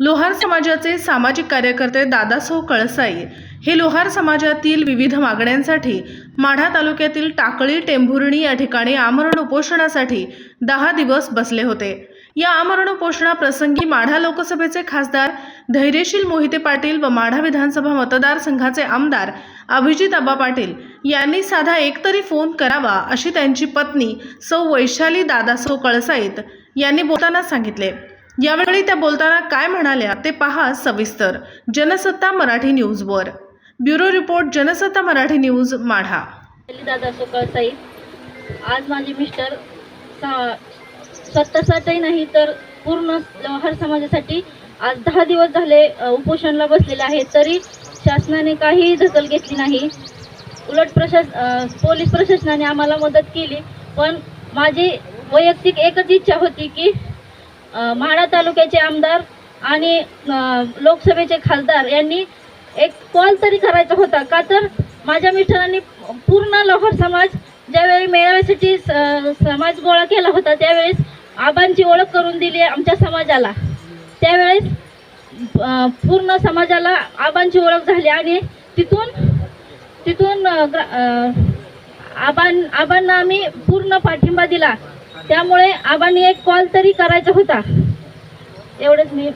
लोहार समाजाचे सामाजिक कार्यकर्ते दादासाहेब कळसाई हे लोहार समाजातील विविध मागण्यांसाठी माढा तालुक्यातील टाकळी टेंभुर्णी या ठिकाणी आमरण उपोषणासाठी दहा दिवस बसले होते. या आमरण उपोषणाप्रसंगी माढा लोकसभेचे खासदार धैर्यशील मोहिते पाटील व माढा विधानसभा मतदारसंघाचे आमदार अभिजित आबा पाटील यांनी साधा एकतरी फोन करावा अशी त्यांची पत्नी सौ वैशाली दादासो कळसाईत यांनी बोलताना सांगितले. यावेळी त्या बोलताना काय म्हणाल्या ते पहा सविस्तर. जनसत्ता मराठी न्यूजवर. Bureau report Jansatta Marathi news Madha. Dada Sokal आज माझे मिस्टर सा स्वतःसाठी नाही तर पूर्ण हर समाजासाठी आज दहा दिवस झाले उपोषणला उपोषणाला बसलेले आहेत. तरी शासनाने काही दखल घेतली नाही. उलट प्रशास पोलीस प्रशासनाने आम्हाला मदत केली. पण माझी वैयक्तिक एकच इच्छा होती की म्हाडा माढा तालुक्याचे आमदार आणि लोकसभेचे खासदार यांनी एक कॉल तरी करायचा होता का तर माझ्या मिस्टरांनी पूर्ण लोहार समाज ज्यावेळी मेळाव्यासाठी स- समाज गोळा केला होता त्यावेळेस आबांची ओळख करून दिली आमच्या समाजाला. त्यावेळेस पूर्ण समाजाला आबांची ओळख झाली आणि तिथून तिथून आबां आबांना आम्ही पूर्ण पाठिंबा दिला. त्यामुळे आबांनी एक कॉल तरी करायचा होता. एवढंच मी